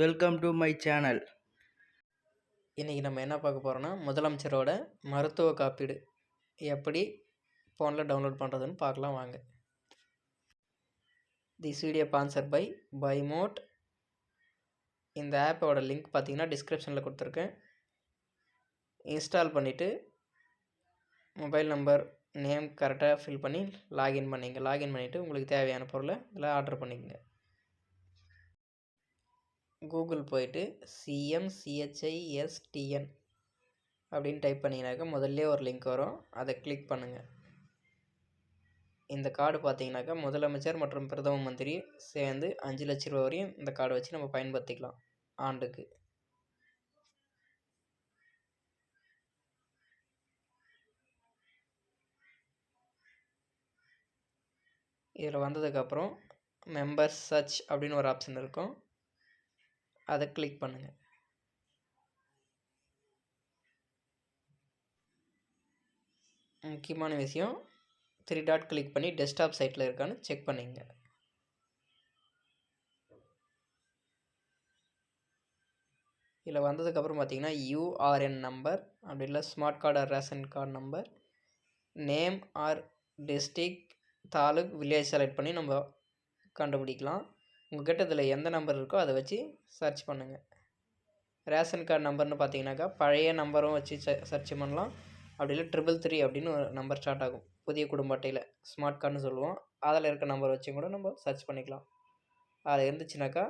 Welcome to my channel இன்றைக்கி நம்ம என்ன பார்க்க போகிறோன்னா முதலமைச்சரோட மருத்துவ காப்பீடு எப்படி ஃபோனில் டவுன்லோட் பண்ணுறதுன்னு பார்க்கலாம் வாங்க. திஸ் வீடியோ பான்சர் பை பைமோட் இந்த ஆப்போட லிங்க் பார்த்தீங்கன்னா டிஸ்கிரிப்ஷனில் கொடுத்துருக்கேன். இன்ஸ்டால் பண்ணிவிட்டு மொபைல் நம்பர் நேம் கரெக்டாக ஃபில் பண்ணி லாகின் பண்ணிங்க. லாகின் பண்ணிவிட்டு உங்களுக்கு தேவையான பொருளை இதில் ஆர்டர் பண்ணிக்கங்க. கூகுள் போயிட்டு சிஎம்சிஹெச்ஐஎஸ்டிஎன் அப்படின்னு டைப் பண்ணிங்கனாக்கா முதல்ல ஒரு லிங்க் வரும். அதை கிளிக் பண்ணுங்கள் இந்த கார்டு பார்த்தீங்கன்னாக்கா முதலமைச்சர் மற்றும் பிரதம மந்திரி சேர்ந்து அஞ்சு லட்ச ரூபா வரையும் இந்த கார்டை வச்சு நம்ம பயன்படுத்திக்கலாம் ஆண்டுக்கு. இதில் வந்ததுக்கப்புறம் மெம்பர்ஸ் சர்ச் அப்படின்னு ஒரு ஆப்ஷன் இருக்கும். அதை கிளிக் பண்ணுங்கள் முக்கியமான விஷயம் த்ரீ டாட் கிளிக் பண்ணி டெஸ்க்டாப் சைட்டில் இருக்கான்னு செக் பண்ணிங்க. இதில் வந்ததுக்கப்புறம் பார்த்தீங்கன்னா யூஆர்என் நம்பர் அப்படி இல்லை smart card or ration card number name or district taluk village select பண்ணி நம்ம கண்டுபிடிக்கலாம். உங்கள்கிட்ட இதில் எந்த நம்பர் இருக்கோ அதை வச்சு சர்ச் பண்ணுங்கள் ரேஷன் கார்டு நம்பர்னு பார்த்தீங்கன்னாக்கா பழைய நம்பரும் வச்சு சர்ச் பண்ணலாம். அப்படி இல்லை ட்ரிபிள் த்ரீ அப்படின்னு ஒரு நம்பர் ஸ்டார்ட் ஆகும். புதிய குடும்ப அட்டையில் ஸ்மார்ட் கார்டுன்னு சொல்லுவோம். அதில் இருக்க நம்பர் வச்சு கூட நம்ம சர்ச் பண்ணிக்கலாம். அது இருந்துச்சுனாக்கா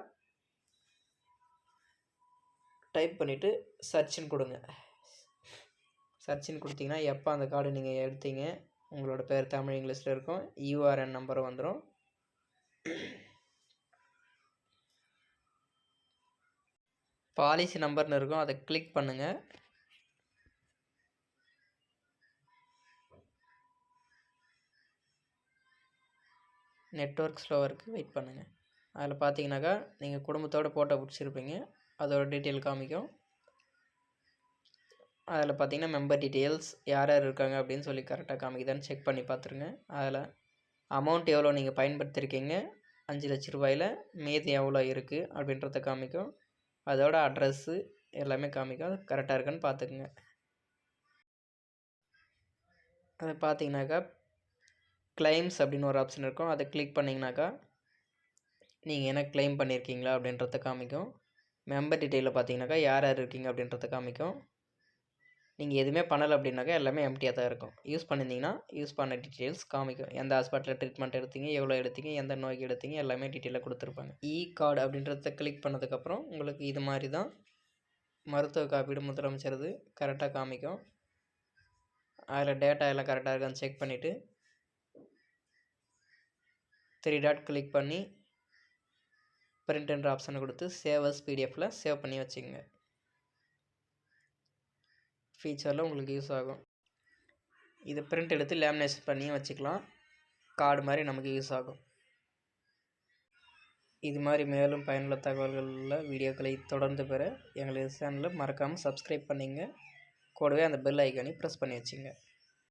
டைப் பண்ணிவிட்டு சர்ச்சின்னு கொடுங்க. சர்ச்சின்னு கொடுத்தீங்கன்னா எப்போ அந்த கார்டு நீங்கள் எடுத்தீங்க உங்களோட பேர் தமிழ் இங்கிலீஷில் இருக்கும். யூஆர்என் நம்பரும் வந்துடும் பாலிசி நம்பர்னு இருக்கும் அதை கிளிக் பண்ணுங்கள் நெட்ஒர்க் ஸ்லோவாக இருக்குது வெயிட் பண்ணுங்கள் அதில் பார்த்தீங்கன்னாக்கா நீங்கள் குடும்பத்தோடு ஃபோட்டோ பிடிச்சிருப்பீங்க அதோட டீட்டெயில் காமிக்கும். அதில் பார்த்தீங்கன்னா மெம்பர் டீட்டெயில்ஸ் யார் யார் இருக்காங்க அப்படின்னு சொல்லி கரெக்டாக காமிக்குதான்னு செக் பண்ணி பார்த்துருங்க அதில் அமௌண்ட் எவ்வளோ நீங்கள் பயன்படுத்தியிருக்கீங்க அஞ்சு லட்ச ரூபாயில் மீதி எவ்வளோ இருக்குது அப்படின்றத காமிக்கும். அதோட அட்ரஸ்ஸு எல்லாமே காமிக்கும். அது கரெக்டாக இருக்கான்னு பார்த்துக்குங்க. அதை பார்த்தீங்கன்னாக்கா கிளைம்ஸ் அப்படின்னு ஒரு ஆப்ஷன் இருக்கும். அதை கிளிக் பண்ணிங்கனாக்கா நீங்கள் என்ன கிளைம் பண்ணியிருக்கீங்களா அப்படின்றத காமிக்கும். மெம்பர் டீட்டெயிலில் பார்த்தீங்கன்னாக்கா யார் யார் இருக்கீங்க அப்படின்றத காமிக்கும். நீங்கள் எதுவுமே பண்ணலை அப்படின்னாக்கா எல்லாமே எம்டியாக தான் இருக்கும். யூஸ் பண்ணியிருந்தீங்கன்னா யூஸ் பண்ண டீட்டெயில்ஸ் காமிக்கும். எந்த ஹாஸ்பிட்டலில் ட்ரீட்மெண்ட் எடுத்தீங்க எவ்வளோ எடுத்தீங்க எந்த நோய்க்கு எடுத்தீங்க எல்லாமே டீட்டெயிலாக கொடுத்துருப்பாங்க. இ கார்டு அப்படின்றத கிளிக் பண்ணதுக்கப்புறம் உங்களுக்கு இது மாதிரி தான் மருத்துவ காப்பீடு முதலமைச்சரது கரெக்டாக காமிக்கும். அதில் டேட்டா எல்லாம் கரெக்டாக இருக்கான்னு செக் பண்ணிவிட்டு த்ரீ டாட் கிளிக் பண்ணி பிரிண்ட்ன்ற ஆப்ஷனை கொடுத்து சேவர்ஸ் பிடிஎஃப்பில் சேவ் பண்ணி வச்சுக்கோங்க. ஃபீச்சரில் உங்களுக்கு யூஸ் ஆகும். இதை பிரிண்ட் எடுத்து லேமினேஷன் பண்ணியும் வச்சுக்கலாம். கார்டு மாதிரி நமக்கு யூஸ் ஆகும். இது மாதிரி மேலும் பயனுள்ள தகவல்களில் வீடியோக்களை தொடர்ந்து பெற எங்களது சேனலை மறக்காமல் சப்ஸ்கிரைப் பண்ணிங்க. கூடவே அந்த பெல் ஐக்கானையும் ப்ரெஸ் பண்ணி வச்சுங்க.